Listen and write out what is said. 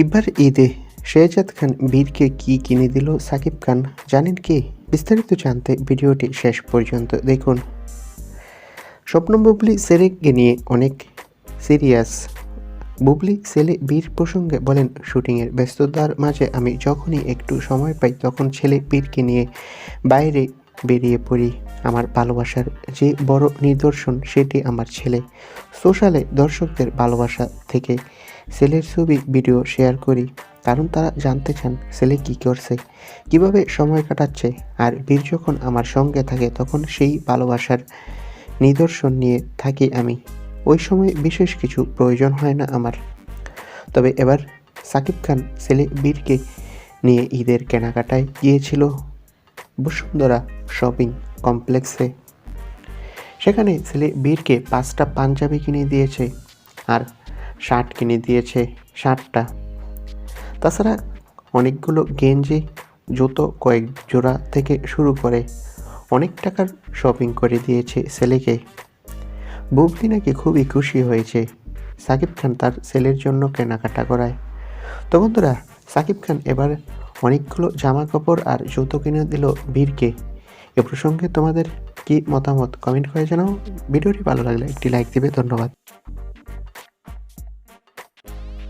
এবার ঈদে শেহজাদ খান বীরকে কি কিনে দিল সাকিব খান? জানেন কি? বিস্তারিত জানতে ভিডিওটি শেষ পর্যন্ত দেখুন। স্বপ্ন বুবলি সেরেককে নিয়ে অনেক সিরিয়াস। বুবলি ছেলে বীর প্রসঙ্গে বলেন, শুটিংয়ের ব্যস্ততার মাঝে আমি যখনই একটু সময় পাই, তখন ছেলে বীরকে নিয়ে বাইরে বেরিয়ে পড়ি। আমার ভালোবাসার যে বড় নিদর্শন সেটি আমার ছেলে। সোশ্যালে দর্শকদের ভালোবাসা থেকে ছেলের ছবি, ভিডিও শেয়ার করি, কারণ তারা জানতে চান ছেলে কী করছে, কীভাবে সময় কাটাচ্ছে, আর বীর যখন আমার সঙ্গে থাকে তখন সেই ভালোবাসার নিদর্শন নিয়ে থাকি আমি। ওই সময় বিশেষ কিছু প্রয়োজন হয় না আমার। তবে এবার সাকিব খান ছেলে বীরকে নিয়ে ঈদের কেনাকাটায় গিয়েছিল বসুন্ধরা শপিং। কমপ্লেক্সে সেখানে ছেলে বীরকে পাঁচটা পাঞ্জাবি কিনে দিয়েছে আর শার্ট কিনে দিয়েছে শার্টটা। তাছাড়া অনেকগুলো গেঞ্জি, জুতো কয়েক জোড়া থেকে শুরু করে অনেক টাকার শপিং করে দিয়েছে ছেলেকে। বুবলি নাকি খুবই খুশি হয়েছে। সাকিব খান তার ছেলের জন্য কেনাকাটা করায়। তো বন্ধুরা, সাকিব খান এবার অনেকগুলো জামা কাপড় আর জুতো কিনে দিল বীরকে। এ প্রসঙ্গে তোমাদের কি মতামত? কমেন্ট করে জানাও। ভিডিওটি ভালো লাগলে একটি লাইক দিবে, ধন্যবাদ।